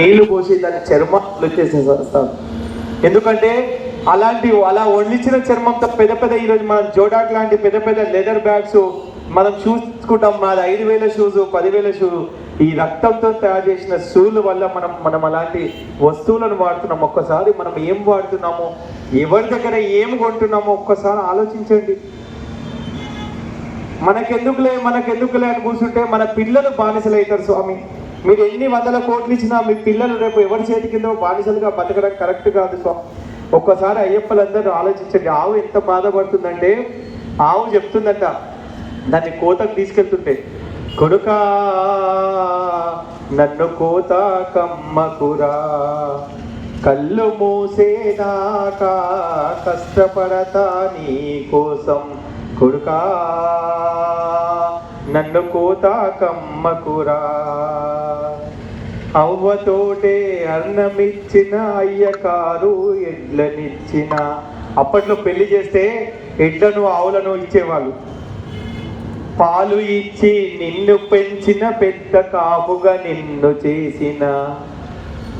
నీళ్ళు పోసి దాని చర్మాలు వచ్చేసేస్తారు ఎందుకంటే అలాంటి అలా వండించిన చర్మంతో పెద్ద పెద్ద ఈరోజు మనం జోడాక్ లాంటి పెద్ద పెద్ద లెదర్ బ్యాగ్స్ మనం చూసుకుంటాం. మాది ఐదు వేల షూస్ పదివేల షూ. ఈ రక్తంతో తయారు చేసిన షూల వల్ల మనం మనం అలాంటి వస్తువులను వాడుతున్నాం. ఒక్కసారి మనం ఏం వాడుతున్నామో ఎవరి దగ్గర ఏం కొంటున్నామో ఒక్కసారి ఆలోచించండి. మనకెందుకులే మనకెందుకులే అని కూర్చుంటే మన పిల్లలు బానిసలు అవుతారు స్వామి. మీరు ఎన్ని వందల కోట్లు ఇచ్చినా మీ పిల్లలు రేపు ఎవరి చేతి కింద బానిసలుగా బతకడం కరెక్ట్ కాదు సో ఒక్కసారి అయ్యప్పలందరూ ఆలోచించండి. ఆవు ఎంత బాధపడుతుందంటే ఆవు చెప్తుందట దాన్ని కోతకు తీసుకెళ్తుంటే కొడుకా నన్ను కోత కమ్మకురా కళ్ళు మూసేదాకా కష్టపడతా నీ కోసం కొడుకా. నన్ను కోత కమ్మకురా. అవ్వతోటే అన్నమిచ్చిన అయ్యకారు ఎడ్లనిచ్చిన అప్పట్లో పెళ్ళి చేస్తే ఎడ్లను ఆవులను ఇచ్చేవాళ్ళు. పాలు ఇచ్చి నిన్ను పెంచిన పెద్ద కాపుగా నిన్ను చేసిన.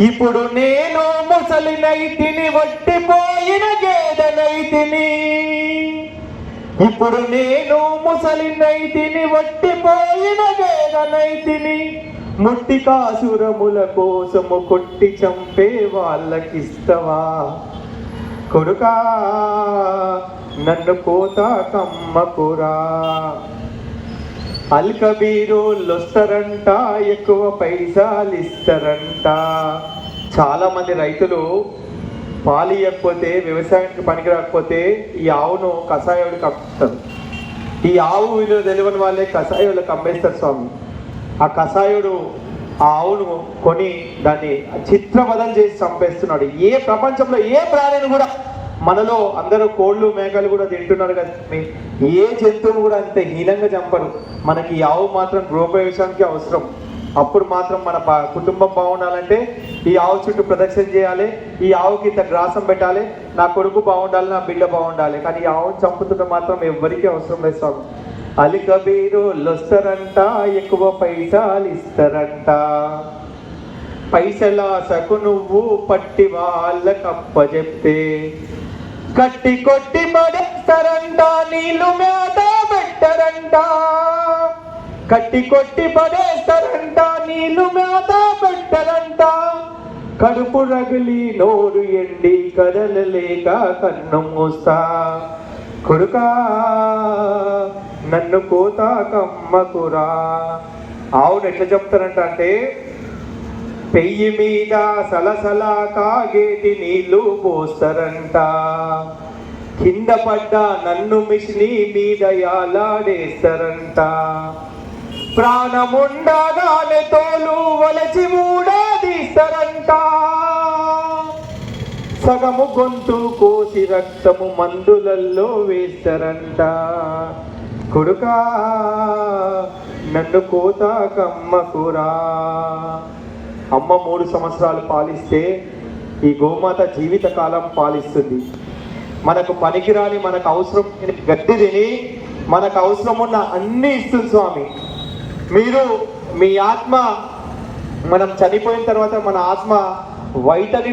ఇప్పుడు నేను ముసలినైతిని వట్టిపోయిన గేదెనైతిని. ఇప్పుడు నేను ముసలి నైతిని వట్టిపోయిన గేదెనైతిని ముట్టి కాసురముల కోసము కొట్టి చంపే వాళ్ళకిస్తవా? కొడుకా నన్ను కోత కమ్మకురా అల్కబీరోళ్ళొస్తారంట ఎక్కువ పైసలు ఇస్తారంట చాలా మంది రైతులు పాలు ఇవ్వకపోతే వ్యవసాయానికి పనికి రాకపోతే ఈ ఆవును కషాయానికి అమ్ముతారు. ఈ ఆవు విలువ తెలియని వాళ్ళే కషాయాలకు అమ్మేస్తారు స్వామి. ఆ కషాయుడు ఆ ఆవును కొని దాన్ని చిత్రవదం చేసి చంపేస్తున్నాడు. ఏ ప్రపంచంలో ఏ ప్రాణిని కూడా మనలో అందరూ కోళ్ళు మేకలు కూడా తింటున్నారు కదా ఏ జంతువును కూడా అంత హీనంగా చంపరు. మనకి ఆవు మాత్రం గృహప్రవేశానికి అవసరం. అప్పుడు మాత్రం మన కుటుంబం బాగుండాలంటే ఈ ఆవు చుట్టూ ప్రదక్షిణ చేయాలి ఈ ఆవుకి ఇంత గ్రాసం పెట్టాలి నా కొడుకు బాగుండాలి నా బిడ్డ బాగుండాలి. కానీ ఈ ఆవును చంపుతుంటే మాత్రం ఎవరికీ అవసరం లేదు స్వామి. అలి కబీరోళ్ళు వస్తారంట ఎక్కువ పైసలు ఇస్తారంట. పైసలాసకు నువ్వు పట్టి వాళ్ళకప్ప చెప్తే కట్టి కొట్టి పడేస్తారంట నీళ్ళు మేత పెట్టరంట. కట్టి కొట్టి పడేస్తారంట నీళ్ళు మేత పెట్టరంట. కడుపు రగిలి నోరు ఎండి కదలలేక కన్ను మూస్తా కొడుకా నన్ను కోతా కమ్మకురా. ఆవును ఎట్లా చెప్తారంట అంటే పెయ్యి మీద సలసల కాగేటి నీళ్ళు పోస్తారంట. కింద పడ్డ నన్ను మిషిని మీద యాలాడేస్తారంట. ప్రాణముండగానే తోలు వలచి ఊడాదీస్తారంట సగము గొంతు కోసి రక్తము మందులల్లో వేస్తారంట. కొడుకా నన్ను కోత కమ్మకురా అమ్మ మూడు సంవత్సరాలు పాలిస్తే ఈ గోమాత జీవిత కాలం పాలిస్తుంది. మనకు పనికిరాని మనకు అవసరం గడ్డి తిని మనకు అవసరం ఉన్న అన్ని ఇస్తుంది స్వామి. మీరు మీ ఆత్మ మనం చనిపోయిన తర్వాత మన ఆత్మ వైటని